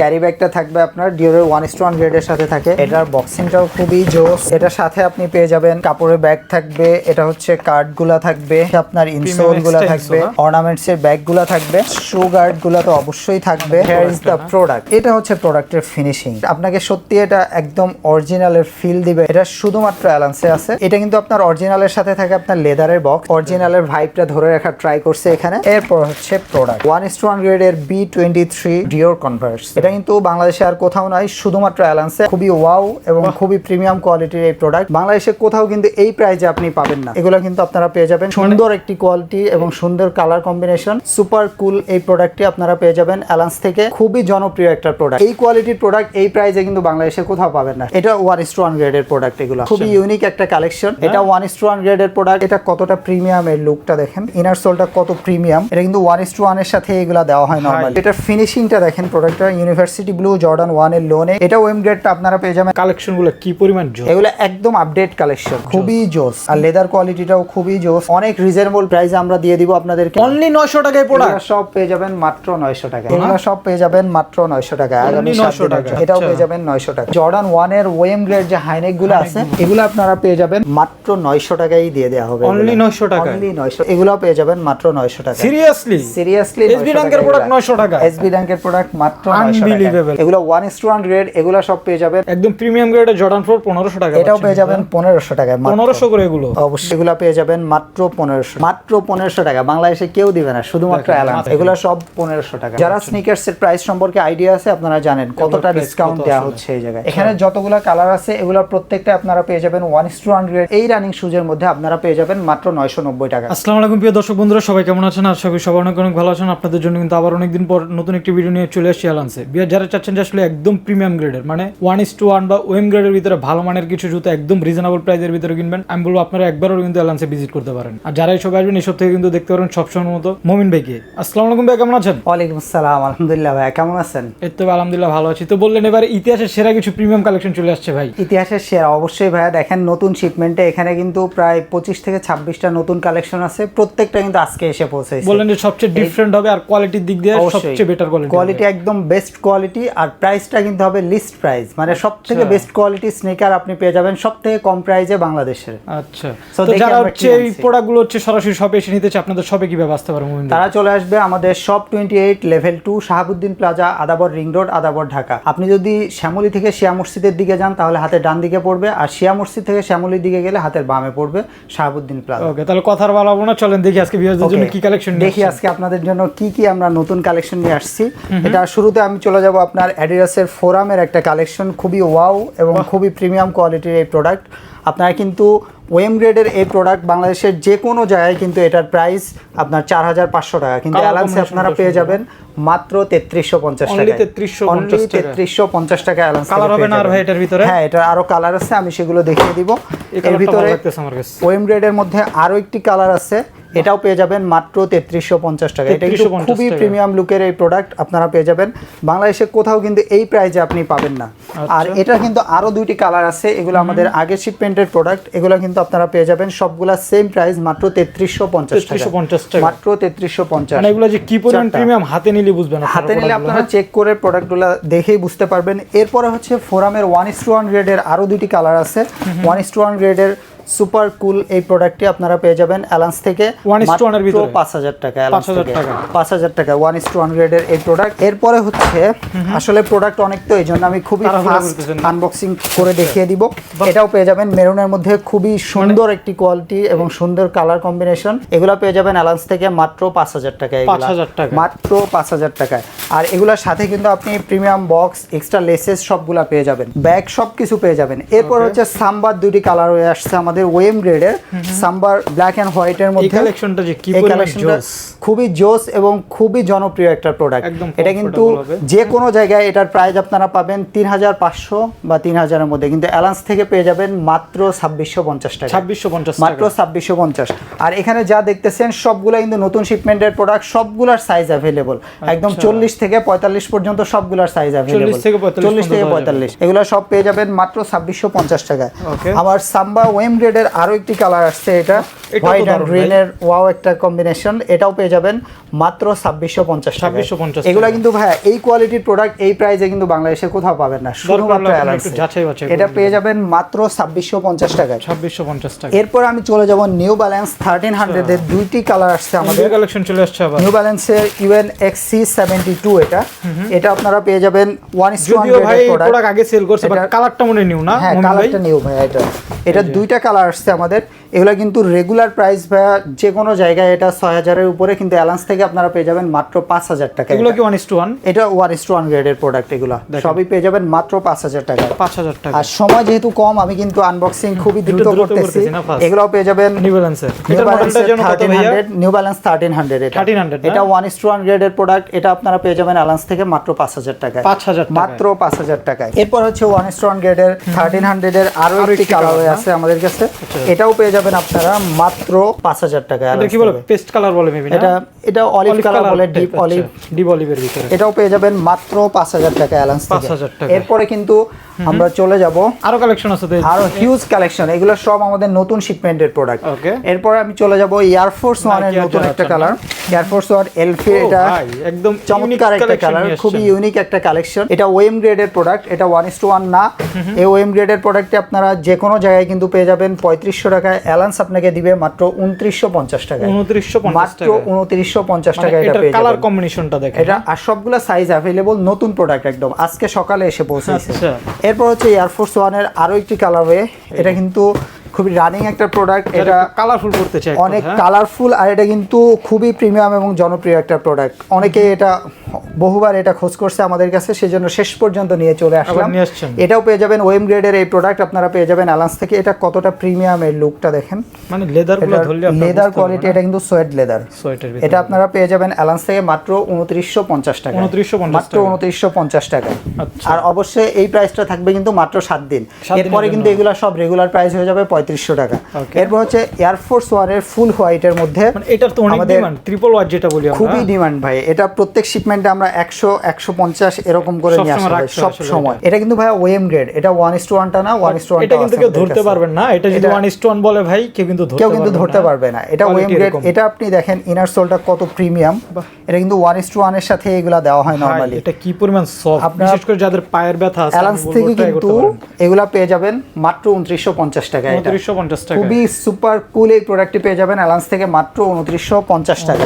Carry ব্যাগটা থাকবে আপনার ডিওরের ওয়ান ইস ওয়ান গ্রেডের সাথে থাকে। এটার বক্সিংটাও খুবই জোস। এটার সাথে আপনি পেয়ে যাবেন কাপড়ের ব্যাগ থাকবে এটা হচ্ছে কার্ডগুলা থাকবে আপনার ইনসোলগুলা থাকবে অর্নামেন্টস এর ব্যাগগুলা থাকবে শু গার্ডগুলা তো অবশ্যই থাকবে। হেয়ার ইজ দ্য প্রোডাক্ট এটা হচ্ছে প্রোডাক্টের ফিনিশিং আপনাকে সত্যি এটা একদম অরিজিনালের ফিল দিবে। এটা শুধুমাত্র অ্যালান্সে আছে। এটা কিন্তু আপনার অরিজিনালের সাথে থাকে আপনার লেদারের বক্স অরিজিনাল অরিজিনালের ভাইবটা ধরে রাখার ট্রাই করছে এখানে। এরপর হচ্ছে product one is one grade এর B twenty three Dior converse এটা কিন্তু বাংলাদেশে আর কোথাও নাই শুধুমাত্র অ্যালান্সে খুবই ওয়াও এবং খুবই প্রিমিয়াম কোয়ালিটির এই প্রোডাক্ট বাংলাদেশে কোথাও কিন্তু এই প্রাইজে আপনি পাবেন না। এগুলো কিন্তু আপনারা পেয়ে যাবেন। সুন্দর একটি কোয়ালিটি এবং সুন্দর কালার কম্বিনেশন সুপার কুল এই প্রোডাক্টটি আপনারা পেয়ে যাবেন অ্যালান্স থেকে। খুবই জনপ্রিয় একটা প্রোডাক্ট এই কোয়ালিটির প্রোডাক্ট এই প্রাইজে কিন্তু বাংলাদেশে কোথাও পাবেন না। এটা ওয়ান ইস ওয়ান গ্রেডের প্রোডাক্ট এগুলো। খুবই ইউনিক একটা কালেকশন এটা ওয়ান ইস ওয়ান গ্রেডের প্রোডাক্ট এটা কতটা প্রিমিয়াম এর লুকটা দেখেন। ইনার সোলটা কত প্রিমিয়াম এটা কিন্তু ওয়ান ইস ওয়ানের সাথে এগুলা দেওয়া হয় নর্মাল এটার ফিনিশিংটা দেখেন প্রোডাক্টটা ইউনিভার্সিটি ব্লু জর্ডান ওয়ানের লোনে এটা ওএম গ্রেডটা আপনারা পেয়ে যাবেন। কালেকশনগুলো কি পরিমাণ জোস? এগুলো একদম আপডেট কালেকশন খুবই জোস। আর লেদার কোয়ালিটিটাও খুবই জোস। অনেক রিজনেবল প্রাইস আমরা দিয়ে দিব আপনাদেরকে। অনলি 900 টাকায় পড়া সব পেয়ে যাবেন মাত্র 900 টাকায়। এগুলো সব পেয়ে যাবেন মাত্র 900 টাকায়। আগামী 900 টাকা এটাও পেয়ে যাবেন 900 টাকা জর্ডান ওয়ানের ওয়েম গ্রেড যে হাইনেকগুলো আছে এগুলো আপনারা পেয়ে যাবেন মাত্র 900 টাকায় দিয়ে দেওয়া হবে অনলি 900 টাকা অনলি 900 এগুলো পেয়ে যাবেন মাত্র 900 টাকা সিরিয়াসলি সিরিয়াসলি এসবি ব্যাংকের প্রোডাক্ট 900 টাকা এসবি ব্যাংকের প্রোডাক্ট মাত্র 900 আনবিলিভেবল এগুলো 1 গ্রেড এগুলো সব পেয়ে যাবেন। একদম প্রিমিয়াম গ্রেডের জর্ডান ফ্লোর 1500 টাকা এটাও পেয়ে যাবেন 1500 টাকা 1500 করে এগুলো। অবশ্যই। এগুলো পেয়ে যাবেন মাত্র 1500 মাত্র 1500 টাকা। বাংলাদেশে কেউ দিবে না শুধুমাত্র অ্যালান্স এগুলো সব 1500 টাকা। আচ্ছা। যারা স্নিকার্স এর প্রাইস সম্পর্কে আইডিয়া আছে আপনারা জানেন কতটা ডিসকাউন্ট দেওয়া হচ্ছে এই জায়গায়। আচ্ছা। এখানে যতগুলো কালার আছে এগুলো প্রত্যেকটা আপনারা পেয়ে যাবেন 1 গ্রেড এই রানিং শুজের মধ্যে আপনারা পেয়ে যাবেন মাত্র 990 টাকা। আসসালামু আলাইকুম প্রিয় দর্শক বন্ধুরা সবাই কেমন আছেন? আশা করি সবাই অনেক অনেক ভালো আছেন। আপনাদের জন্য কিন্তু আবার অনেকদিন পর নতুন একটি ভিডিও নিয়ে চলে আসছি অ্যালান্সে বিয়ার যারা চাচ্ছেন যে আসলে একদম প্রিমিয়াম গ্রেডের মানে ওয়ান ইস টু ওয়ান বা ওয়েম গ্রেডের ভিতরে ভালো মানের কিছু জুতো একদম রিজনেবল প্রাইসের ভিতরে কিনবেন। আমি বলব আপনারা একবারও কিন্তু অ্যালান্সে ভিজিট করতে পারেন। আর যারা এসব আসবেন এসব থেকে কিন্তু দেখতে পারেন সবসময় মতো মমিন ভাইকে আসসালামু আলাইকুম ভাই কেমন আছেন? ওয়ালাইকুম আসসালাম আলহামদুলিল্লাহ ভাই কেমন আছেন? এই তো আলহামদুলিল্লাহ ভালো আছি। তো বললেন এবার ইতিহাসের সেরা কিছু প্রিমিয়াম কালেকশন চলে আসছে ভাই। ইতিহাসের সেরা অবশ্যই ভাইয়া। দেখেন নতুন শিপমেন্টে এখানে কিন্তু প্রায় পঁচিশ থেকে ছাব্বিশটা নতুন কালেকশন আছে। প্রত্যেকটা কিন্তু আজকে এসে পৌঁছেছে। বললেন যে সবচেয়ে ডিফারেন্ট হবে আর কোয়ালিটির দিক দিয়ে সবচেয়ে বেটার কোয়ালিটি কোয়ালিটি একদম বেস্ট কোয়ালিটি আর প্রাইসটা কিন্তু হবে লিস্ট প্রাইস মানে সব থেকে বেস্ট কোয়ালিটি স্নেকার আপনি পেয়ে যাবেন সব থেকে কম প্রাইসে বাংলাদেশের। আচ্ছা। তো যারা হচ্ছে এই। প্রোডাক্টগুলো হচ্ছে সরাসরি শপে এসে নিতে চায় আপনাদের শপে কীভাবে আসতে পারে মোমিন তারা চলে আসবে আমাদের shop twenty eight level two Shahabuddin plaza Adabor ring road Adabor Dhaka. আপনি যদি শ্যামলী থেকে শিয়া মসজিদের দিকে যান তাহলে হাতে ডান দিকে পড়বে আর শিয়া মসজিদ থেকে শ্যামলীর দিকে গেলে হাতের বামে পড়বে শাহাবুদ্দিন প্লাজা ওকে তাহলে কথার বলাবো না চলেন দেখি আজকে ভিউয়ারদের জন্য কি কালেকশন দেখি আজকে আপনাদের জন্য কি কি আমরা নতুন কালেকশন নিয়ে আসছি। এটা শুরুতে আমি চলে যাব আপনার অ্যাডিডাসের ফোরামের একটা কালেকশন খুবই ওয়াও এবং খুবই প্রিমিয়াম কোয়ালিটির এই প্রোডাক্ট আপনারা কিন্তু ওয়েম গ্রেডের এই প্রোডাক্ট বাংলাদেশের যে কোনো জায়গায় কিন্তু এটার প্রাইস আপনার চার হাজার পাঁচশো টাকা। কিন্তু অ্যালান্সে আপনারা পেয়ে যাবেন মাত্র তেত্রিশশো পঞ্চাশ টাকা 3350 টাকা। তেত্রিশশো পঞ্চাশ টাকা অ্যালান্স Colour হবে না আর ভাই এটার ভিতরে? হ্যাঁ এটার আরও কালার আছে আমি সেগুলো দেখিয়ে দিব। এর ভিতরে ওয়েম গ্রেডের মধ্যে আরও একটি কালার আছে। এটাও পেয়ে যাবেন মাত্র তেত্রিশশো পঞ্চাশ টাকা। এটা কিন্তু খুবই প্রিমিয়াম লুকের এই প্রোডাক্ট আপনারা পেয়ে যাবেন। বাংলাদেশে কোথাও কিন্তু এই প্রাইজে আপনি পাবেন না। আর আচ্ছা। এটা কিন্তু আরও দুইটি কালার আছে। এগুলো আমাদের আগের শিপমেন্টের প্রোডাক্ট এগুলো কিন্তু আপনারা পেয়ে যাবেন। সবগুলা সেম প্রাইস মাত্র তেত্রিশশো পঞ্চাশ টাকা। 3350 টাকা। মাত্র তেত্রিশশো পঞ্চাশ। মানে এগুলো যে কি পরিমাণ প্রিমিয়াম হাতে নিলে বুঝবেন হাতে নিলে আপনারা? চেক করে প্রোডাক্টগুলো দেখেই বুঝতে পারবেন। এরপরে হচ্ছে ফোরামের ওয়ান ইস টু ওয়ান গ্রেডের আরও দুইটি কালার আছে। ওয়ান ইস টু ওয়ান গ্রেডের সুপার কুল এই প্রোডাক্টটি আপনারা পেয়ে যাবেন অ্যালান্স থেকে 1:1 এর ভিতরে? পাঁচ হাজার টাকা অ্যালান্স 5,000 টাকা। পাঁচ হাজার টাকা ওয়ান ইস টু ওয়ান গ্রেডের এই প্রোডাক্ট এরপরে হচ্ছে আসলে প্রোডাক্ট অনেক তো এই জন্য আমি খুবই আনবক্সিং করে দেখিয়ে দিব। এটাও পেয়ে যাবেন মেরুনের মধ্যে খুবই সুন্দর একটি কোয়ালিটি এবং সুন্দর কালার কম্বিনেশন এগুলো পেয়ে যাবেন অ্যালান্স থেকে মাত্র পাঁচ হাজার টাকা এগুলা। 5,000 টাকা। মাত্র পাঁচ হাজার টাকায়। আর এগুলোর সাথে কিন্তু আপনি প্রিমিয়াম বক্স এক্সট্রা লেসেস সবগুলা পেয়ে যাবেন। ব্যাগ সব কিছু পেয়ে যাবেন। এরপর হচ্ছে সাম্বার দুটি কালার হয়ে আসছে আমাদের। ওয়েম গ্রেডের সাম্বার ব্ল্যাক অ্যান্ড হোয়াইটের মধ্যে কালেকশনটা যে কি কালেকশনটা খুবই জোস এবং খুবই জনপ্রিয় একটা প্রোডাক্ট এটা কিন্তু যে কোনো জায়গায় এটার প্রাইস আপনারা পাবেন তিন হাজার পাঁচশো বা তিন হাজারের মধ্যে। কিন্তু অ্যালান্স থেকে পেয়ে যাবেন মাত্র ছাব্বিশশো পঞ্চাশ টাকা। ছাব্বিশশো পঞ্চাশ মাত্র ছাব্বিশশো পঞ্চাশ। আর এখানে যা দেখতেছেন সবগুলা কিন্তু নতুন শিপমেন্টের প্রোডাক্ট সবগুলার সাইজ অ্যাভেলেবল একদম চল্লিশ থেকে পঁয়তাল্লিশ পর্যন্ত সবগুলার সাইজ অ্যাভেলেবল 40 থেকে 45 চল্লিশ থেকে পঁয়তাল্লিশ। এগুলো সব পেয়ে যাবেন মাত্র ছাব্বিশশো পঞ্চাশ টাকায়. আবার সাম্বা ওয়েম গ্রেডের আরও একটি কালার আসছে এটা। হোয়াইট অ্যান্ড দারুণ গ্রিন এর ওয়াও একটা কম্বিনেশন এটাও পেয়ে যাবেন মাত্র ছাব্বিশশো পঞ্চাশ টাকা 2650 এগুলা। কিন্তু ভাইয়া এই কোয়ালিটির প্রোডাক্ট এই প্রাইসে কিন্তু বাংলাদেশে কোথাও পাবেন না। শুধুমাত্র এটা পেয়ে যাবেন মাত্র ছাব্বিশশো পঞ্চাশ টাকায়। ছাব্বিশশো পঞ্চাশ টাকা এরপর আমি চলে যাব নিউ ব্যালেন্স থার্টিন হান্ড্রেড এর দুইটি কালার আসছে আমাদের। কালেকশন চলে আসছে আবার। নিউ ব্যালেন্সের ইউএন এক্সি সেভেন্টি টু এটা। এটা আপনারা পেয়ে যাবেন ওয়ান ইস টু ভাই প্রোডাক্ট আগে সেল করছে বাট কালারটা মনে নিউ না? হ্যাঁ? কালারটা নিউ ভাইয়া এটা। এটা দুইটা কালার আসছে আমাদের। এগুলা কিন্তু রেগুলার প্রাইস ভাইয়া যে কোনো জায়গায় এটা ছয় হাজারের উপরে কিন্তু অ্যালান্স থেকে আপনারা পেয়ে যাবেন মাত্র পাঁচ হাজার টাকা এগুলো কি ওয়ান ইস টু ওয়ান এটা ওয়ান ইস টু ওয়ান গ্রেডের প্রোডাক্ট এগুলা। সবই পেয়ে যাবেন মাত্র পাঁচ হাজার টাকা। পাঁচ হাজার টাকা। আর সময় যেহেতু কম আমি কিন্তু আনবক্সিং খুবই দ্রুত করতেছি। এগুলাও পেয়ে যাবেন নিউ ব্যালেন্সের নিউ ব্যালেন্স থার্টিন হান্ড্রেড এটা। 1300 না? এটা ওয়ান ইস টু ওয়ান গ্রেডের প্রোডাক্ট এটা আপনারা পেয়ে যাবেন অ্যালান্স থেকে মাত্র পাঁচ হাজার টাকায়। 5000 টাকায়। মাত্র পাঁচ হাজার টাকায়। এরপর হচ্ছে ওয়ান ইস টু ওয়ান গ্রেডের থার্টিন হান্ড্রেডের আরও আরও একটি একটি কালার আছে আমাদের কাছে। এটাও পেয়ে যাবেন আপনারা মাত্র পাঁচ হাজার টাকায় এটা কি বলে? পেস্ট কালার বলে মেবি এটা এটা অলিভ কালার বলে ডিপ অলিভ ডিপ অলিভের ভিতরে। এটাও পেয়ে যাবেন মাত্র পাঁচ হাজার টাকা অ্যালান্স 5,000 টাকা। এরপরে কিন্তু আমরা চলে যাব। আরও কালেকশন আছে আরও হিউজ কালেকশন এগুলো সব আমাদের নতুন শিপমেন্টের প্রোডাক্ট এরপর আমি চলে যাব এয়ারফোর্স Nike আর নতুন একটা কালার এয়ারফোর্স ওয়ান এলফি এটা একদম চমৎকার একটা কালার খুবই ইউনিক একটা কালেকশন এটা ওএম গ্রেডের প্রোডাক্ট এটা ওয়ান ইস টু ওয়ান না। এই ওএম গ্রেডের প্রোডাক্টে আপনারা যে কোনো জায়গায় কিন্তু পেয়ে যাবেন পঁয়ত্রিশশো টাকায় অ্যালান্স আপনাকে দিবে মাত্র উনত্রিশশো পঞ্চাশ টাকা উনত্রিশশো মাত্র উনত্রিশশো পঞ্চাশ মানে টাকা এটা পেয়ে কালার কম্বিনেশনটা দেখে এটা আর সবগুলো সাইজ অ্যাভেলেবল নতুন প্রোডাক্ট একদম। আজকে সকালে এসে পৌঁছেছে। আচ্ছা। এরপর হচ্ছে এয়ারফোর্স ওয়ানের আরও একটি কালার এটা কিন্তু খুবই রানিং একটা প্রোডাক্ট এটা কালারফুল করতে চাই অনেক কালারফুল আর এটা কিন্তু খুবই প্রিমিয়াম এবং জনপ্রিয় একটা প্রোডাক্ট অনেকে এটা বহুবার এটা খোঁজ করছে আমাদের কাছে সেজন্য শেষ পর্যন্ত নিয়ে চলে আসলাম। এটাও পেয়ে যাবেন ওয়েম গ্রেডের এই প্রোডাক্ট আপনারা পেয়ে যাবেন অ্যালান্স থেকে। এটা কতটা প্রিমিয়াম এর লুকটা দেখেন? মানে লেদার লেদার কোয়ালিটি এটা কিন্তু সোয়েট লেদার এটা আপনারা পেয়ে যাবেন অ্যালান্স থেকে মাত্র উনত্রিশশো পঞ্চাশ টাকা 2950 মাত্র উনত্রিশশো পঞ্চাশ টাকা আচ্ছা। আর অবশ্যই এই প্রাইসটা থাকবে কিন্তু মাত্র সাত দিন। এরপরে কিন্তু। এগুলো সব রেগুলার প্রাইস হয়ে যাবে পঁয়ত্রিশশো টাকা। এরপর হচ্ছে এয়ারফোর্স ওয়ানের ফুল হোয়াইটের মধ্যে মানে এটার তো আমাদের ট্রিপল ওয়াট যেটা বলি খুবই ডিমান্ড ভাই। এটা প্রত্যেক শিপমেন্টে আমরা একশো একশো পঞ্চাশ এরকম করে নিয়ে আসা সব সময় এটা কিন্তু ভাই ওয়েম গ্রেড এটা ওয়ান ইস টু ওয়ানটা না ওয়ান ইস টু এটা কিন্তু কেউ ধরতে পারবেন না। এটা যদি ওয়ান ইস ওয়ান বলে ভাই কেউ কিন্তু কেউ কিন্তু ধরতে পারবে না। এটা Quality গ্রেড এটা আপনি দেখেন ইনার সোলটা কত প্রিমিয়াম এটা কিন্তু ওয়ান ইস টু ওয়ানের সাথে এগুলা দেওয়া হয় নর্মালি এটা কি পরিমাণ সফট আপনার- বিশেষ করে যাদের পায়ের ব্যথা আছে অ্যালান্স থেকে কিন্তু এগুলা পেয়ে যাবেন মাত্র উনত্রিশশো পঞ্চাশ টাকা এটা। উনত্রিশশো পঞ্চাশ টাকা। খুবই সুপার কুল এই প্রোডাক্টটি পেয়ে যাবেন অ্যালান্স থেকে মাত্র উনত্রিশশো পঞ্চাশ টাকা।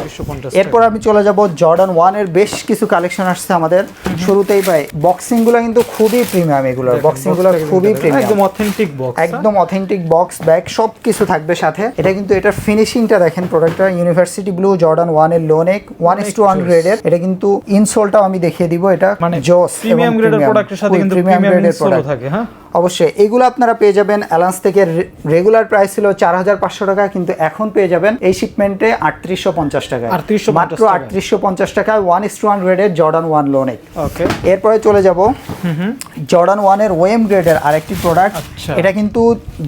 এরপর আমি চলে যাব জর্ডান ওয়ানের বেশ কিছু কালেকশন আসছে আমাদের। শুরুতেই পাই বক্সিংগুলো কিন্তু খুবই প্রিমিয়াম এগুলো বক্সিংগুলো খুবই প্রিমিয়াম একদম অথেন্টিক বক্স একদম অথেন্টিক বক্স ব্যাগ সব কিছু থাকবে সাথে। এটা কিন্তু এটার ফিনিশিংটা দেখেন প্রোডাক্টটা ইউনিভার্সিটি ব্লু জর্ডান ওয়ানের লোনেক ওয়ান ইস টু ওয়ান গ্রেডের এটা কিন্তু ইনসোলটাও আমি দেখিয়ে দিব এটা মানে জোস প্রিমিয়াম গ্রেডের প্রোডাক্টের সাথে কিন্তু প্রিমিয়াম গ্রেডের প্রোডাক্ট থাকে হ্যাঁ? অবশ্যই এগুলো আপনারা পেয়ে যাবেন। অ্যালান্স থেকে রেগুলার প্রাইস ছিল চার হাজার পাঁচশো টাকা কিন্তু এখন পেয়ে যাবেন এই শিপমেন্টে আটত্রিশশো পঞ্চাশ টাকা। 3850 মাত্র। আটত্রিশশো পঞ্চাশ টাকায় ওয়ান ইস টু ওয়ান গ্রেডের জর্ডান ওয়ান লোনে ওকে এরপরে চলে যাব। জর্ডান ওয়ানের ওয়েম গ্রেডের আরেকটি প্রোডাক্ট আচ্ছা। এটা কিন্তু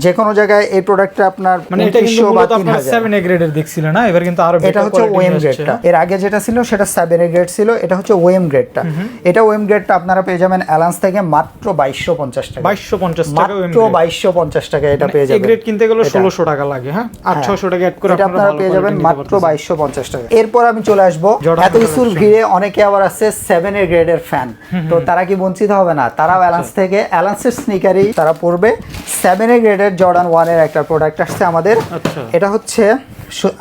যে কোনো জায়গায় এই প্রোডাক্টটা আপনার মানে এটা কিন্তু মূলত আপনার 7 এ গ্রেডের দেখছিল না? এবার কিন্তু আরও এটা হচ্ছে ওয়েম গ্রেডটা এর আগে যেটা ছিল সেটা সেভেন গ্রেড ছিল এটা হচ্ছে ওয়েম গ্রেডটা এটা ওয়েম গ্রেডটা আপনারা পেয়ে যাবেন অ্যালান্স থেকে মাত্র বাইশশো পঞ্চাশ টাকা। 2250 টাকা মাত্র বাইশশো পঞ্চাশ টাকা এটা পেয়ে এই যাবেন। গ্রেড কিনতে গেলে 1600 টাকা লাগে হ্যাঁ? 800 টাকা অ্যাড করে আপনারা পেয়ে যাবেন মাত্র পারতেছেন। বাইশশো পঞ্চাশ টাকা। এরপর আমি চলে আসব। এত কিছুর ভিড়ে অনেকে আবার আছে সেভেন এর গ্রেডের ফ্যান তো তারা কি বঞ্চিত হবে? না। তারাও অ্যালান্স থেকে অ্যালান্সের স্নিকারই তারা পড়বে সেভেন এর গ্রেডের জর্ডান ওয়ানের একটা প্রোডাক্ট আসছে আমাদের। আচ্ছা। এটা হচ্ছে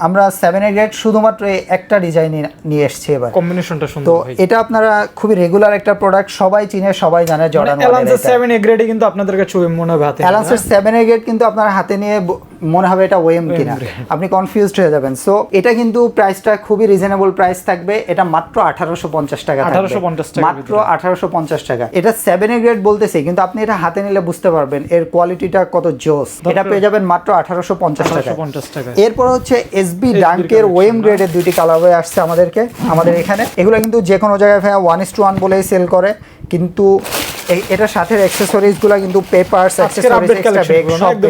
আমরা সেভেন এর গ্রেড শুধুমাত্র একটা ডিজাইন নিয়ে এসেছি এবার। কম্বিনেশনটা তো সুন্দর ভাই এটা আপনারা খুবই রেগুলার একটা প্রোডাক্ট সবাই চিনে সবাই জানে জর্ডান অ্যালান্সের 7 এ গ্রেডে কিন্তু আপনাদের কাছে মনে হবে হাতে অ্যালান্সের সেভেন এর গ্রেড কিন্তু আপনার হাতে নিয়ে মনে হবে এটা ওয়েম কিনা। আপনি কনফিউজড হয়ে যাবেন। সো এটা কিন্তু প্রাইসটা খুবই রিজনেবল প্রাইস থাকবে। এটা মাত্র আঠারোশো পঞ্চাশ টাকা থাকবে। 1850 টাকার মাত্র আঠারোশো পঞ্চাশ টাকা। এটা সেভেন এর গ্রেড বলতেছি কিন্তু আপনি এটা হাতে নিলে বুঝতে পারবেন এর কোয়ালিটিটা কত জোস। এটা পেয়ে যাবেন মাত্র আঠারোশো পঞ্চাশ টাকা 1850 টাকা এরপর হচ্ছে এসবি ডাঙ্কের ওয়েম গ্রেডের দুইটি কালার হয়ে আসছে আমাদেরকে আমাদের এখানে। এগুলো কিন্তু যে কোনো জায়গায় ভাইয়া ওয়ান ইস টু ওয়ান বলেই সেল করে। কিন্তু এটার সাথে অ্যাক্সেসরিজগুলো কিন্তু পেপারস আজকের update collection গুলো না, একদম।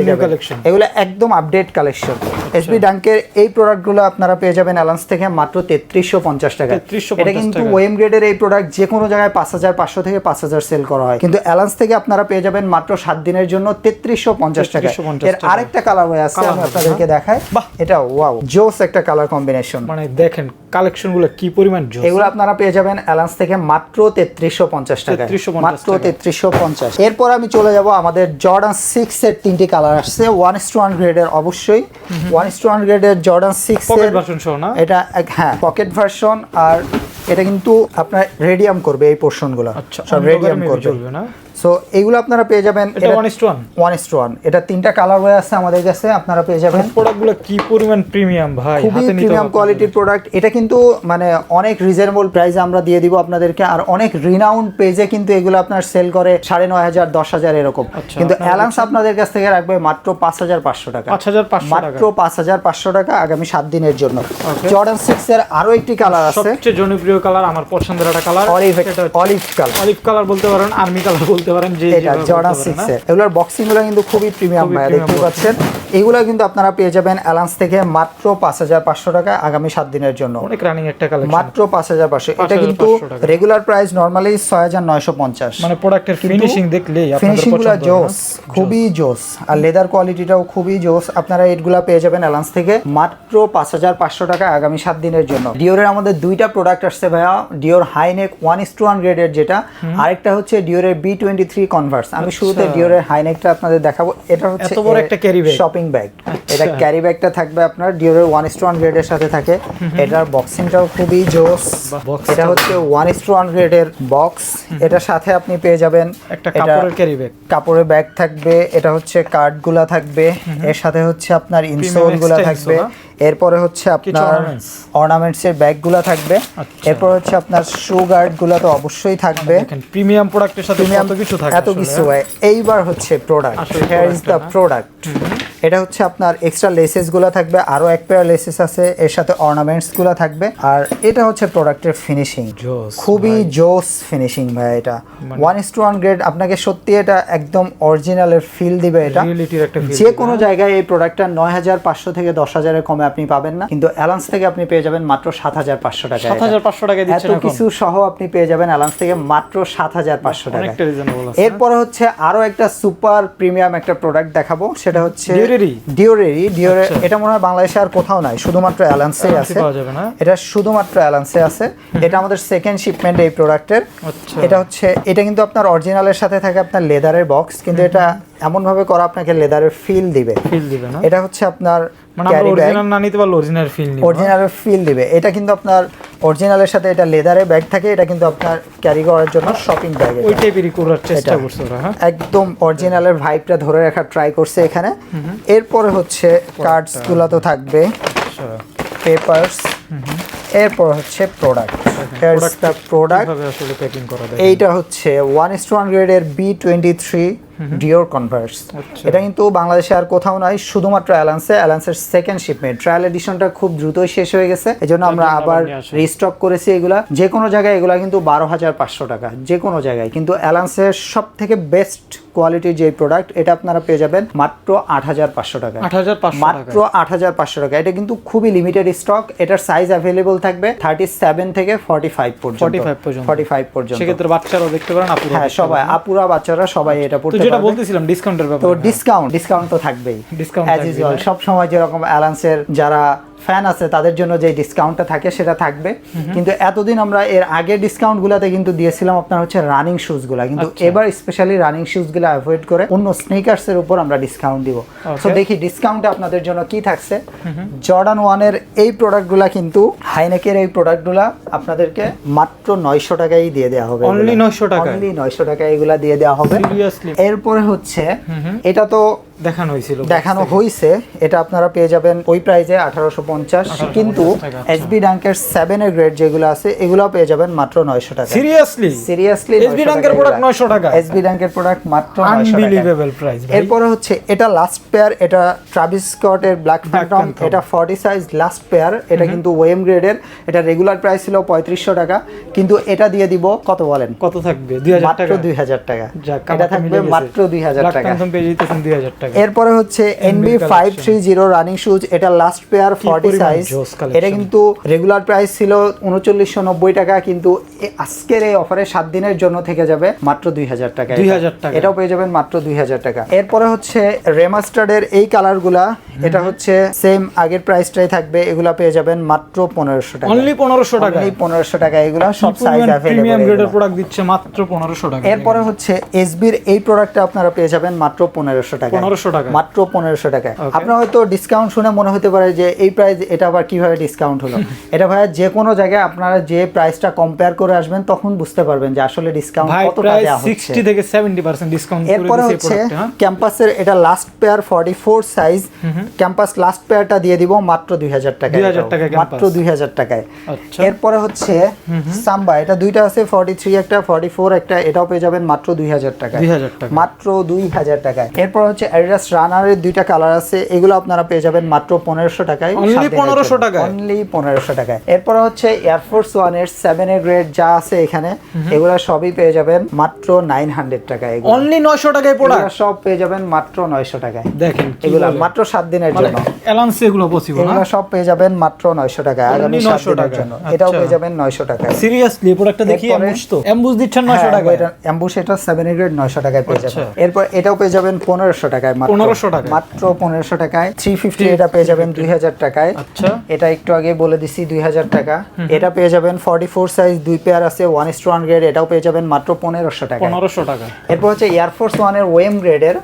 এগুলো একদম আপডেট কালেকশন এসবি ডাঙ্কের এই প্রোডাক্টগুলো আপনারা পেয়ে যাবেন অ্যালান্স থেকে মাত্র তেত্রিশশো পঞ্চাশ টাকা এটা কিন্তু ওয়েম গ্রেডের এই প্রোডাক্ট যে কোনো জায়গায় পাঁচ হাজার পাঁচশো থেকে পাঁচ হাজার সেল করা হয়। কিন্তু অ্যালান্স থেকে আপনারা পেয়ে যাবেন মাত্র সাত দিনের জন্য তেত্রিশশো পঞ্চাশ টাকা এর আরেকটা কালার হয়ে আছে আমি আপনাদেরকে দেখাই। বাহ। এটা ওয়াও জোস একটা কালার কম্বিনেশন মানে দেখেন কালেকশনগুলো কি পরিমাণ এগুলো আপনারা পেয়ে যাবেন অ্যালান্স থেকে মাত্র তেত্রিশশো পঞ্চাশ টাকা 3350 মাত্র। তেত্রিশশো পঞ্চাশ। এরপর আমি চলে যাব আমাদের জর্ডান সিক্স এর তিনটি কালার আসছে। ওয়ান ইস টু ওয়ান গ্রেডের অবশ্যই। ওয়ান ইস টু ওয়ান গ্রেডের জর্ডান সিক্স পকেট এর ভার্সন সহ না? এটা হ্যাঁ পকেট ভার্সন আর এটা কিন্তু আপনার রেডিয়াম করবে এই পোর্শনগুলো আচ্ছা সব রেডিয়াম করবে। না? সো এইগুলো আপনারা পেয়ে যাবেন। এটা one is two one one is two one এটা তিনটা কালার হয়ে আছে আমাদের কাছে আপনারা পেয়ে যাবেন। প্রোডাক্টগুলো কি পরিমাণ প্রিমিয়াম ভাই? খুবই প্রিমিয়াম কোয়ালিটির প্রোডাক্ট এটা কিন্তু মানে অনেক রিজনেবল প্রাইসে আমরা দিয়ে দিব আপনাদেরকে। আর অনেক রিনাউন্ড পেজে কিন্তু এগুলো আপনার সেল করে সাড়ে নয় হাজার দশ হাজার এরকম। আচ্ছা, কিন্তু অ্যালান্স আপনাদের কাছ থেকে রাখবে মাত্র পাঁচ হাজার পাঁচশো টাকা। 5500 মাত্র পাঁচ হাজার পাঁচশো টাকা আগামী সাত দিনের জন্য. জর্ডান সিক্স এর আরও একটি কালার আছে। সবচেয়ে জনপ্রিয় কালার আমার পছন্দের একটা colour olive olive colour olive colour বলতে পারেন আর্মি কালার বলতে পারেন যে এটা জর্ডান বলতে পারেন, সিক্স এর। এগুলোর বক্সিংগুলো কিন্তু খুবই প্রিমিয়াম ভাই দেখতে পাচ্ছেন। এগুলো কিন্তু আপনারা পেয়ে যাবেন অ্যালান্স থেকে মাত্র পাঁচ হাজার পাঁচশো টাকা আগামী সাত দিনের জন্য। অনেক রানিং একটা কালেকশন মাত্র পাঁচ হাজার পাঁচশো। এটা কিন্তু রেগুলার প্রাইস নর্মালি ছয় হাজার নয়শো পঞ্চাশ। মানে প্রোডাক্টের ফিনিশিং দেখলেই আপনাদের ফিনিশিংগুলো পছন্দ হবে, জোস খুবই জোস। আর লেদার কোয়ালিটিটাও খুবই জোস। আপনারা এগুলা পেয়ে যাবেন অ্যালান্স থেকে মাত্র পাঁচ হাজার পাঁচশো টাকা আগামী সাত দিনের জন্য। ডিওরের আমাদের দুইটা প্রোডাক্ট আসছে ভাইয়া। Dior high neck one is to one গ্রেডের যেটা। আরেকটা হচ্ছে ডিওরের বি টোয়েন্টি থ্রি কনভার্স আমি শুরুতে আচ্ছা। ডিওরের হাইনেকটা আপনাদের দেখাবো। এটা হচ্ছে এত বড় একটা carry bag। শপিং ব্যাগ এটা আচ্ছা। ক্যারি ব্যাগটা থাকবে আপনার ডিওরের ওয়ান ইস টু ওয়ান গ্রেডের সাথে থাকে। এটার বক্সিংটাও খুবই জোস। এটা হচ্ছে ওয়ান ইস টু ওয়ান গ্রেডের বক্স এটার সাথে আপনি পেয়ে যাবেন একটা কাপড়ের ক্যারি ব্যাগ কাপড়ের ব্যাগ থাকবে এটা হচ্ছে কার্ডগুলা থাকবে এর সাথে হচ্ছে আপনার ইনসোলগুলা থাকবে। এরপরে হচ্ছে আপনার। অর্নামেন্টস এর ব্যাগগুলা থাকবে। আচ্ছা। এরপর হচ্ছে আপনার শু গার্ডগুলা তো অবশ্যই থাকবে। প্রিমিয়াম প্রোডাক্টের সাথে প্রিমিয়াম কিছু থাকে এত কিছু হ্যাঁ? এইবার হচ্ছে product here is the product এটা হচ্ছে আপনার এক্সট্রা লেসেসগুলা থাকবে আরও এক পেয়ার লেসেস আছে এর সাথে অর্নামেন্টসগুলা থাকবে। আর এটা হচ্ছে প্রোডাক্টের ফিনিশিং খুবই জোস ফিনিশিং ভাই এটা। One is to one grade আপনাকে সত্যি এটা একদম অরিজিনালের ফিল দিবে এটা। যে কোনো হ্যাঁ? জায়গায় এই প্রোডাক্টটা নয় হাজার পাঁচশো থেকে দশ হাজারের কমে আপনি পাবেন না। কিন্তু অ্যালান্স থেকে আপনি পেয়ে যাবেন মাত্র সাত হাজার পাঁচশো টাকা 7,500 টাকায় দিচ্ছেন এত কিছু সহ আপনি পেয়ে যাবেন অ্যালান্স থেকে মাত্র সাত হাজার পাঁচশো টাকা অনেকটা এরপরে হচ্ছে আরও একটা সুপার প্রিমিয়াম একটা প্রোডাক্ট দেখাবো। সেটা হচ্ছে Dioreri? ডিওরেরি ডিওরে আচ্ছা। এটা মনে হয় বাংলাদেশে আর কোথাও নাই শুধুমাত্র অ্যালান্সেই আছে? এটা শুধুমাত্র অ্যালান্সে আছে এটা আমাদের সেকেন্ড শিপমেন্ট এই প্রোডাক্টের আচ্ছা। এটা হচ্ছে এটা কিন্তু আপনার অরিজিনালের সাথে থাকে আপনার লেদারের বক্স কিন্তু এটা এমন ভাবে করা আপনাকে লেদারের ফিল দিবে ফিল দিবে না এটা হচ্ছে আপনার মানে আমরা অরিজিনাল না নিতে পারলে অরিজিনাল ফিল নিব অরিজিনালের ফিল দিবে। এটা কিন্তু আপনার অরিজিনালের সাথে এটা লেদারের ব্যাগ থাকে এটা কিন্তু আপনার ক্যারি করার জন্য শপিং ব্যাগ ওই টাইপেরই করার চেষ্টা করছে ওরা হ্যাঁ? একদম অরিজিনালের ভাইবটা ধরে রাখার ট্রাই করছে এখানে। এরপরে হচ্ছে কার্ডসগুলো তো থাকবে। আচ্ছা। পেপারস এরপর হচ্ছে প্রোডাক্ট product প্রোডাক্ট এইটা হচ্ছে ওয়ান ইস টু ওয়ান গ্রেডের B twenty three Dior converse আচ্ছা। এটা কিন্তু বাংলাদেশে আর কোথাও নাই শুধুমাত্র অ্যালান্সে অ্যালান্সের সেকেন্ড শিপমেন্ট ট্রায়াল এডিশনটা খুব দ্রুতই শেষ হয়ে গেছে এই জন্য আমরা আবার। রিস্টক করেছি এগুলা। যে কোনো জায়গায় এগুলা কিন্তু বারো হাজার পাঁচশো টাকা যে কোনো জায়গায়। কিন্তু অ্যালান্সের সব থেকে বেস্ট কোয়ালিটির যে প্রোডাক্ট এটা আপনারা পেয়ে যাবেন মাত্র আট হাজার পাঁচশো টাকা 8500 মাত্র আট হাজার পাঁচশো টাকা এটা কিন্তু খুবই লিমিটেড স্টক এটার সাইজ অ্যাভেলেবল থাকবে থার্টি সেভেন থেকে ফর্টি ফাইভ পর্যন্ত। 45 পর্যন্ত। ফর্টি ফাইভ পর্যন্ত। সেক্ষেত্রে বাচ্চারাও দেখতে পারেন হ্যাঁ সবাই আপুরা বাচ্চারা সবাই এটা পড়তে যেটা বলতেছিলাম ডিসকাউন্টের ব্যাপারে তো ডিসকাউন্ট ডিসকাউন্ট তো থাকবেই। Discount as usual. সব সময় যেরকম অ্যালান্সের যারা ফ্যান আছে তাদের জন্য যে ডিসকাউন্টটা থাকে সেটা থাকবে। কিন্তু এতদিন আমরা এর আগে ডিসকাউন্ট গুলাতে কিন্তু দিয়েছিলাম আপনার হচ্ছে রানিং শুজগুলা কিন্তু আচ্ছা। এবার স্পেশালি রানিং শুজগুলা অ্যাভয়েড করে অন্য স্নিকার্স এর উপর আমরা ডিসকাউন্ট দিব। তো দেখি ডিসকাউন্টে আপনাদের জন্য কি থাকছে। জর্ডান ওয়ানের এই প্রোডাক্টগুলা কিন্তু হাইনেকের এই প্রোডাক্টগুলা আপনাদেরকে মাত্র নয়শো টাকায় দিয়ে দেওয়া হবে Only 900 টাকায়? অনলি নয়শো টাকায় এগুলা দিয়ে দেওয়া হবে। এরপরে হচ্ছে এটা তো দেখানো হয়েছিল। দেখানো হয়েছে এটা আপনারা পেয়ে যাবেন ওই প্রাইজে আঠারোশো পঞ্চাশ। কিন্তু এসবি ডাঙ্কের সেভেনের গ্রেড যেগুলো আছে এগুলো পেয়ে যাবেন মাত্র নয়শো টাকা। সিরিয়াসলি সিরিয়াসলি ব্যাংকের প্রোডাক্ট 900 টাকা এসবি প্রোডাক্ট মাত্র আনবিলিভেবল প্রাইস এরপরে হচ্ছে এটা লাস্ট পেয়ার এটা ট্রাভিস স্কটের ব্ল্যাক ফ্যান্টম এটা 40 সাইজ লাস্ট পেয়ার এটা কিন্তু ওয়েম গ্রেডের এটা রেগুলার প্রাইস ছিল পঁয়ত্রিশশো টাকা কিন্তু এটা দিয়ে দিব কত বলেন? কত থাকবে? 2000 মাত্র টাকা? দুই হাজার টাকা। এটা থাকবে মাত্র দুই হাজার টাকা। পেয়ে যেতেছেন 2000 টাকা। এরপরে হচ্ছে NB five three zero running shoes এটা লাস্ট পেয়ার ফর্টি সাইজ এটা কিন্তু রেগুলার প্রাইস ছিল উনচল্লিশশো নব্বই টাকা কিন্তু আজকের এই অফারে সাত দিনের জন্য থেকে যাবে মাত্র দুই হাজার টাকা 2000 টাকা। এটাও পেয়ে যাবেন মাত্র দুই হাজার টাকা। এরপরে হচ্ছে রেমাস্টার্ডের এই কালারগুলা এটা হচ্ছে সেম আগের প্রাইসটাই থাকবে এগুলা পেয়ে যাবেন মাত্র পনেরোশো টাকা। অনলি 1500 টাকা। অনলি পনেরোশো টাকা এগুলা সব সাইজ প্রিমিয়াম গ্রেডের প্রোডাক্ট দিচ্ছে মাত্র পনেরোশো টাকা। এরপরে হচ্ছে এসবির এই প্রোডাক্টটা আপনারা পেয়ে যাবেন মাত্র পনেরোশো টাকা 1500 টাকা মাত্র পনেরোশো টাকা আপনার হয়তো ডিসকাউন্ট শুনে মনে হতে পারে যে এই প্রাইস এটা আবার কীভাবে ডিসকাউন্ট হলো? এটা ভাইয়া যে কোনো জায়গায় আপনারা যে প্রাইসটা কম্পেয়ার করে আসবেন তখন বুঝতে পারবেন যে আসলে ডিসকাউন্ট কতটা দেওয়া হচ্ছে। 60 থেকে 70% ডিসকাউন্ট এরপরে হচ্ছে ক্যাম্পাসের এটা last pair forty four size Campus last পেয়ারটা দিয়ে দিব মাত্র দুই হাজার টাকা 2000 টাকায় মাত্র। দুই হাজার টাকায়। আচ্ছা। এরপরে হচ্ছে সাম্বা এটা দুইটা আছে ফর্টি থ্রি একটা ফর্টি ফোর একটা এটাও পেয়ে যাবেন মাত্র দুই হাজার টাকা 2000 টাকা মাত্র দুই হাজার টাকায়। এরপর হচ্ছে অ্যাডিডাস রানারের দুইটা কালার আছে এগুলো আপনারা পেয়ে যাবেন মাত্র পনেরোশো টাকায় Only 1500 টাকায়? অনলি পনেরোশো টাকায়। এরপর হচ্ছে এয়ারফোর্স ওয়ানের সেভেন এর গ্রেড যা আছে এখানে এগুলো সবই পেয়ে যাবেন মাত্র নাইন হান্ড্রেড টাকায় এগুলো। অনলি 900 টাকায় এগুলো সব পেয়ে যাবেন মাত্র নয়শো টাকায়। দেখেন এগুলো মাত্র সাত দিনের মানে জন্য। এলান্সে এগুলো পসিবল এগুলো সব পেয়ে যাবেন মাত্র নয়শো টাকায় আগামী সাত 900 দিনের জন্য। এটাও আচ্ছা। পেয়ে যাবেন নয়শো টাকায়। সিরিয়াসলি প্রোডাক্টটা দেখি এমবুশ তো। এমবুশ দিচ্ছেন 900 হ্যাঁ, টাকায়। এটা অ্যাম্বুশ এটা সেভেন গ্রেড নয়শো টাকায় পেয়ে যাবেন। আচ্ছা। এরপর এটাও পেয়ে যাবেন পনেরোশো টাকায় মাত্র 1500 মাত্র পনেরোশো টাকায়। থ্রি ফিফটি এটা পেয়ে যাবেন দুই হাজার টাকায়। আচ্ছা। এটা একটু আগে বলে দিছি দুই হাজার টাকা এটা পেয়ে যাবেন ফর্টি ফোর সাইজ দুই পেয়ার আছে ওয়ান ওয়ান গ্রেড এটাও পেয়ে যাবেন মাত্র পনেরোশো টাকা 1500 টাকা এরপর হচ্ছে এয়ারফোর্স ওয়ানের ওয়েম গ্রেডের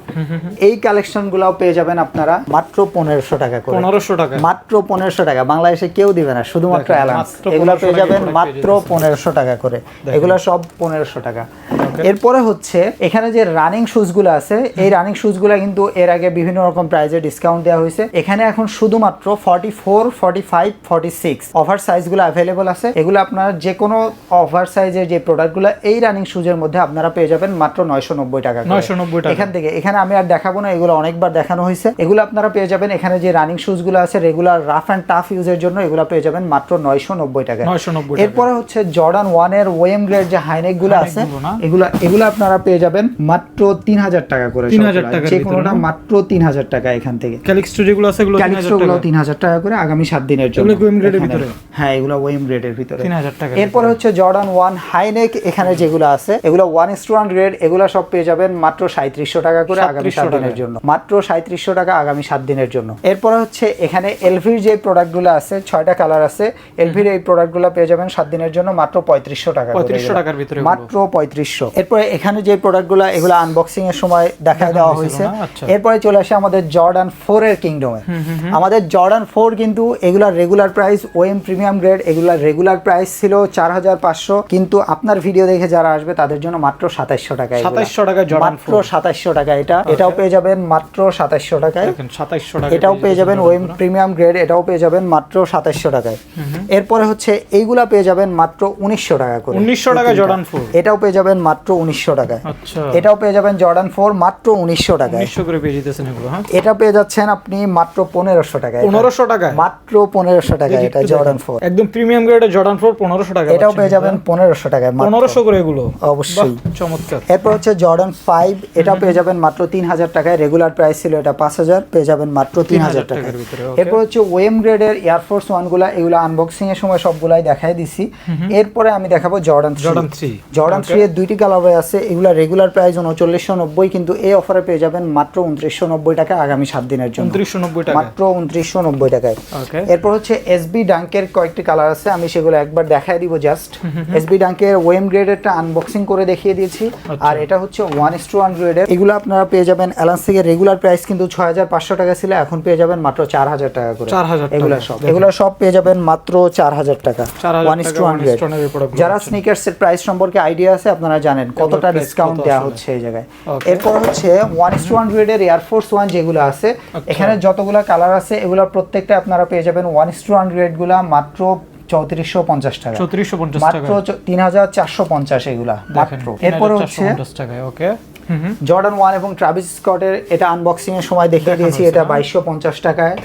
এই কালেকশন গুলাও পেয়ে যাবেন আপনারা মাত্র পনেরোশো টাকা করে। 1500 টাকা মাত্র পনেরোশো টাকা। বাংলাদেশে কেউ দিবে না শুধুমাত্র অ্যালান্স এগুলো পেয়ে যাবেন মাত্র পনেরোশো টাকা করে। এগুলো সব পনেরোশো টাকা। এরপরে হচ্ছে এখানে যে রানিং শুজগুলো আছে এই রানিং শুজ শুজগুলো কিন্তু এর আগে বিভিন্ন রকম প্রাইজে ডিসকাউন্ট দেওয়া হয়েছে এখানে এখন শুধুমাত্র forty four forty five forty six offer সাইজগুলো অ্যাভেলেবল আছে এগুলো আপনারা যে কোনো অফার সাইজের যে প্রোডাক্টগুলো এই রানিং শুজের মধ্যে আপনারা পেয়ে যাবেন মাত্র নয়শো নব্বই টাকা করে। 990 টাকা। এখান থেকে এখানে আমি আর দেখাবো না এগুলো অনেকবার দেখানো হয়েছে এগুলো আপনারা পেয়ে যাবেন এখানে যে রানিং শুজগুলো আছে রেগুলার রাফ অ্যান্ড টাফ ইউজের জন্য এগুলো পেয়ে যাবেন মাত্র নয়শো নব্বই টাকা 990 টাকা। এরপরে হচ্ছে জর্ডান ওয়ানের ওয়েম গ্রেড যে হাইনেকগুলো আছে এগুলো এগুলো আপনারা পেয়ে যাবেন মাত্র তিন হাজার টাকা করে 3000 সবগুলা। টাকার যে কোনোটা? মাত্র তিন হাজার টাকা এখান থেকে। ক্যালিক্সটো যেগুলো আছে এগুলো 3000 ক্যালিক্সো গুলো টাকা? তিন হাজার টাকা করে আগামী সাত দিনের জন্য। ওয়েম গ্রেডের ভিতরে? হ্যাঁ এগুলো ওয়েম গ্রেডের ভিতরে। 3000 টাকা এরপরে হচ্ছে জর্ডান ওয়ান হাইনেক এখানে যেগুলো আছে এগুলো ওয়ান ইস ওয়ান গ্রেড এগুলো সব পেয়ে যাবেন মাত্র সাঁত্রিশশো টাকা করে আগামী সাত দিনের জন্য। মাত্র সাঁত্রিশশো টাকা আগামী সাত দিনের জন্য। এরপরে হচ্ছে এখানে এলভির যে প্রোডাক্টগুলো আছে ছয়টা কালার আছে এলভির এই প্রোডাক্টগুলো পেয়ে যাবেন সাত দিনের জন্য মাত্র পঁয়ত্রিশশো টাকা করে। 3500 এগুলো। টাকার ভিতরে মাত্র পঁয়ত্রিশশো। এরপরে এখানে যে প্রোডাক্টগুলো এগুলো আনবক্সিং এর সময় দেখা দেওয়া হয়েছে। এরপরে চলে আসে আমাদের জর্ডান ফোর এর কিংডমে আমাদের জর্ডান ফোর কিন্তু এগুলার regular price OEM premium grade এগুলার রেগুলার প্রাইস ছিল চার হাজার পাঁচশো। কিন্তু আপনার ভিডিও দেখে যারা আসবে তাদের জন্য মাত্র সাতাইশশো টাকা এগুলা। 2700 টাকায় Jordan মাত্র সাতাইশশো টাকা। এটা এটাও পেয়ে যাবেন মাত্র সাতাইশশো টাকায়। 2700 টাকা এটাও পেয়ে যাবেন ওএম প্রিমিয়াম গ্রেড এটাও পেয়ে যাবেন মাত্র সাতাইশশো টাকায়। এরপরে হচ্ছে এইগুলা পেয়ে যাবেন মাত্র উনিশশো টাকা করে। 1900 টাকা জর্ডান ফোর এটাও পেয়ে যাবেন মাত্র উনিশশো টাকায়। আচ্ছা। এটাও পেয়ে যাবেন জর্ডান ফোর মাত্র উনিশশো টাকায়। 1900 করে পেয়ে যেতেছেন এগুলো হ্যাঁ? এটা পেয়ে যাচ্ছেন আপনি মাত্র পনেরোশো টাকায় 1500 টাকায়? মাত্র পনেরোশো টাকা এটা জর্ডান ফোর একদম প্রিমিয়াম গ্রেডের জর্ডান 4 1500 টাকা এটাও পেয়ে যাবেন পনেরোশো টাকায়। 1500 করে এগুলো? অবশ্যই। চমৎকার। এরপর হচ্ছে জর্ডান ফাইভ এটাও পেয়ে যাবেন মাত্র তিন হাজার টাকায়। রেগুলার প্রাইস ছিল এটা পাঁচ হাজার পেয়ে যাবেন মাত্র তিন হাজার 3000 টাকার ভিতরে, এরপর হচ্ছে ওয়েম গ্রেডের এয়ারফোর্স ওয়ানগুলা এগুলো আনবক্সিং এর সময় সবগুলাই দেখাই দিছি। এরপরে আমি দেখাবো জর্ডান জর্ডান 3 জর্ডান থ্রি এর দুইটি কালার আছে। এগুলা রেগুলার প্রাইস উনচল্লিশশো নব্বই কিন্তু এই অফারে পেয়ে যাবেন মাত্র উনত্রিশশো নব্বই টাকা আগামী সাত দিনের জন্য। 2990 টাকা মাত্র উনত্রিশশো নব্বই টাকায়। এরপর হচ্ছে এসবি ডাঙ্কের কয়েকটি কালার আছে আমি সেগুলো একবার দেখাই দিব জাস্ট এসবি ডাঙ্কের ওয়েম গ্রেডেরটা আনবক্সিং করে দেখিয়ে দিয়েছি। আচ্ছা। আর এটা হচ্ছে ওয়ান ইস টু ওয়ান গ্রেডের এগুলো আপনারা পেয়ে যাবেন অ্যালান্স থেকে রেগুলার প্রাইস কিন্তু ছয় হাজার পাঁচশো টাকা ছিল এখন পেয়ে যাবেন মাত্র চার হাজার টাকা করে। 4000 টাকা। এগুলো সব। এগুলো সব পেয়ে যাবেন মাত্র চার হাজার টাকা। One is to one grade যারা। স্নিকার্স এর প্রাইস সম্পর্কে আইডিয়া আছে আপনারা জানেন কতটা ডিসকাউন্ট দেওয়া হচ্ছে এই জায়গায়। এরপর হচ্ছে ওয়ান ইস টু ওয়ান গ্রেডের এয়ারফোর্স ওয়ান যেগুলো আছে আচ্ছা। এখানে যতগুলো কালার আছে এগুলোর প্রত্যেকটা আপনারা পেয়ে যাবেন ওয়ান ইস টু ওয়ান গ্রেডগুলো মাত্র চৌত্রিশশো পঞ্চাশ টাকা চৌত্রিশশো পঞ্চাশ মাত্র তিন হাজার চারশো পঞ্চাশ এগুলা মাত্র। এরপরে হচ্ছে ওকে জর্ডান ওয়ান এবং ট্রাভিস স্কটের এটা আনবক্সিং এর সময় দেখিয়ে দিয়েছি এটা বাইশশো পঞ্চাশ টাকায়।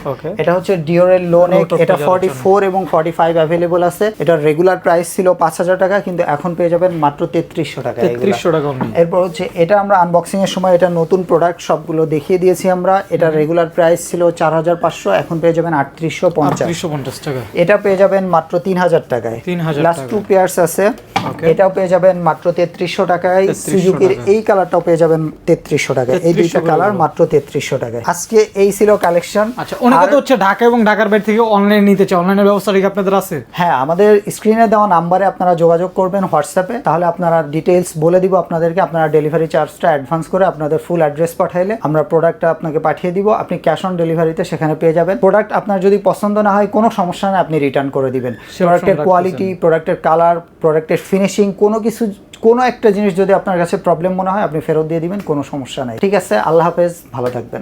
এটা হচ্ছে ডিওরের লোন এটা ফর্টি ফোর এবং ফর্টি ফাইভ অ্যাভেলেবল আছে। এটার রেগুলার প্রাইস ছিল পাঁচ হাজার টাকা কিন্তু এখন পেয়ে যাবেন মাত্র তেত্রিশশো টাকা তেত্রিশশো টাকা এরপর হচ্ছে এটা আমরা আনবক্সিং এর সময় এটা নতুন প্রোডাক্ট সবগুলো দেখিয়ে দিয়েছি আমরা। এটা রেগুলার প্রাইস ছিল চার হাজার পাঁচশো এখন পেয়ে যাবেন আটত্রিশশো পঞ্চাশ। টাকা। এটা পেয়ে যাবেন মাত্র তিন হাজার টাকায়। 3000 লাস্ট টু পেয়ার্স আছে. এটাও পেয়ে যাবেন মাত্র তেত্রিশশো টাকায়। 3300 সুজুকির এই কালারটাও পেয়ে যাবেন তেত্রিশশো টাকায়। এই দুইটা কালার মাত্র তেত্রিশশো টাকায়। আজকে এই ছিল কালেকশন আচ্ছা অনেকে তো হচ্ছে ঢাকা এবং ঢাকার বাইরে থেকে অনলাইন নিতে চায়। অনলাইনের ব্যবস্থা কি আপনাদের আছে? হ্যাঁ আমাদের স্ক্রিনে দেওয়া নাম্বারে আপনারা যোগাযোগ করবেন হোয়াটসঅ্যাপে তাহলে আপনারা ডিটেলস বলে দিব আপনাদেরকে। আপনারা ডেলিভারি চার্জটা অ্যাডভান্স করে আপনাদের ফুল অ্যাড্রেস পাঠাইলে আমরা প্রোডাক্টটা আপনাকে পাঠিয়ে দিব। আপনি ক্যাশ অন ডেলিভারিতে সেখানে পেয়ে যাবেন। প্রোডাক্ট আপনার যদি পছন্দ না হয় কোনো সমস্যা নেই আপনি রিটার্ন করে দিবেন। প্রোডাক্টের। কোয়ালিটি প্রোডাক্টের কালার প্রোডাক্টের ফিনিশিং কোনো কিছু, কোনো একটা জিনিস যদি আপনার কাছে প্রবলেম মনে হয়, আপনি ফেরত দিয়ে দিবেন, কোনো সমস্যা নাই। ঠিক আছে, আল্লাহ হাফেজ, ভালো থাকবেন।